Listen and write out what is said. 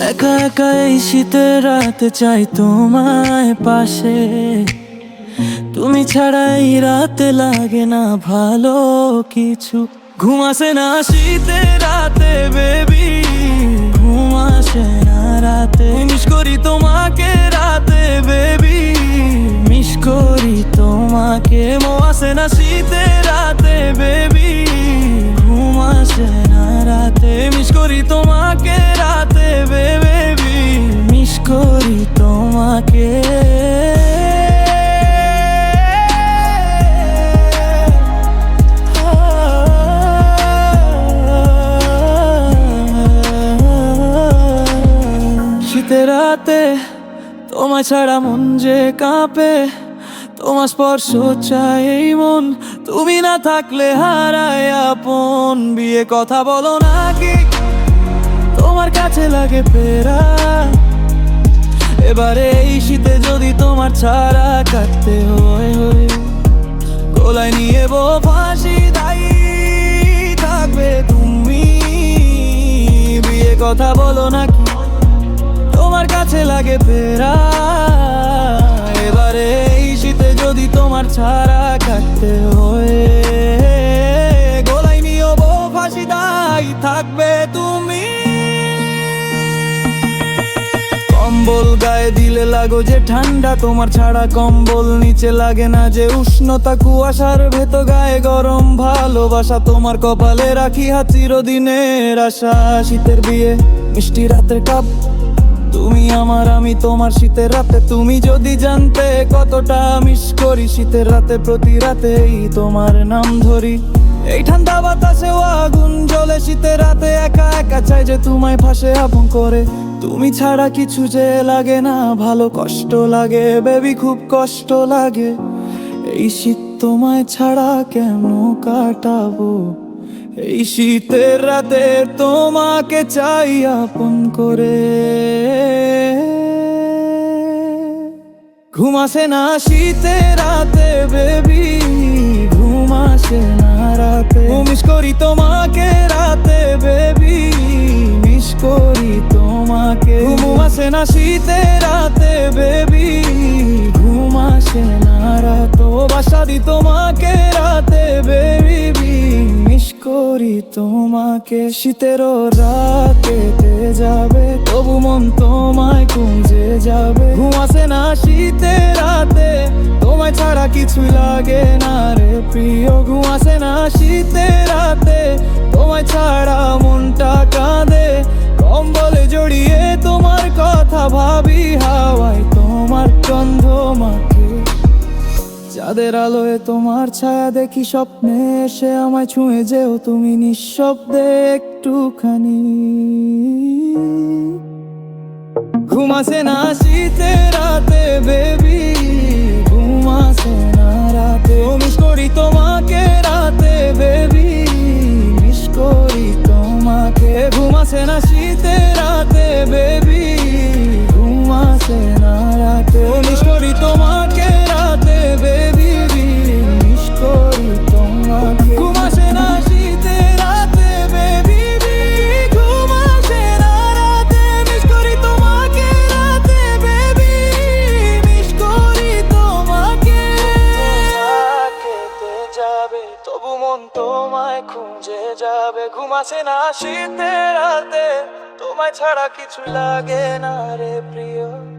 একা একা এই শীতের রাতে চাই তোমায় পাশে। তুমি ছাড়া এই রাতে লাগে না ভালো কিছু। ঘুমাসে না শীতে রাতে বেবি ঘুমাসে না রাতে। মিস করি তোমাকে রাতে বেবি মিস করি তোমাকে। মোয়াসে না শীতে রাতে বেবি ঘুমাসে না রাতে। মিস করি তোমাকে রাতে। বেবি মিস করি তোমাকে। শীতের রাতে তোমায় ছাড়া মন যে কাঁপে, তোমার স্পর্শ চাই এই মন। তুমি না থাকলে হারায় আপন, বিয়ে কথা বলো না কি তোমার কাছে লাগে ফেরা। এবারে এই শীতে যদি তোমার ছাড়া কাটতে হয় হয়। নিয়ে বো ফাঁসি, দায়ী থাকবে তুমি। বিয়ে কথা বলো না কি তোমার কাছে লাগে ফেরা। এবারে এই শীতে যদি তোমার ছাড়া কাটতে হয় গোলাই নিও বউ ফাঁসি দাই থাকবে তুমি। কম্বল গায়ে দিলে লাগো যে ঠান্ডা, তোমার ছাড়া কম্বল নিচে লাগে না যে উষ্ণতা। কুয়াশার ভেত গায়ে গরম ভালোবাসা, তোমার কপালে রাখি হাত চিরদিনের আশা। শীতের বিয়ে, মিষ্টি রাতের কাপ, তুমি আমার, আমি তোমার। শীতের রাতে তুমি যদি জানতে কতটা মিস করি, শীতের রাতে, প্রতি রাতেই তোমার নাম ধরি। এই ঠান্ডা বাতাসেও আগুন জ্বলে, শীতের রাতে একা একা চাই যে তোমায় ফাঁসে আপন করে। তুমি ছাড়া কিছু যে লাগে না, ভালো কষ্ট লাগে বেবি খুব কষ্ট লাগে। এই শীত তোমায় ছাড়া কেন কাটাবো? এই শীতের রাতে তোমাকে চাই আপন করে। ঘুমাসে না শীতের রাতে বেবি ঘুমাসে না রাতে। মিস করি তোমাকে তোমাকে ঘুমাসে না শীতের রাতে বেবি ঘুমাসে না রাত। বাসা দি তোমাকে রাতে বেবি মিস করি তোমাকে শীতের রাতে যাবে। তবু মন তোমায় কুঁজে যাবে। ঘুমাসে না শীতের রাতে, তোমায় ছাড়া কিছুই লাগে না রে প্রিয়। ঘুমাসে না শীতের রাতে, তোমায় ছাড়া মনটা কাঁদে। কম্বলে জড়িয়ে তোমার কথা ভাবি হাওয়ায় তোমার গন্ধ মাকে চাঁদের আলোয় তোমার ছায়া দেখি স্বপ্নে এসে আমায় ছুঁয়ে যেও তুমি নিঃশব্দে একটুখানি। ঘুমাসে না শীতে রাতে বেবি যাবে ঘুমাসে না শীতের রাতে। তোমায় ছাড়া কিছু লাগে না রে প্রিয়।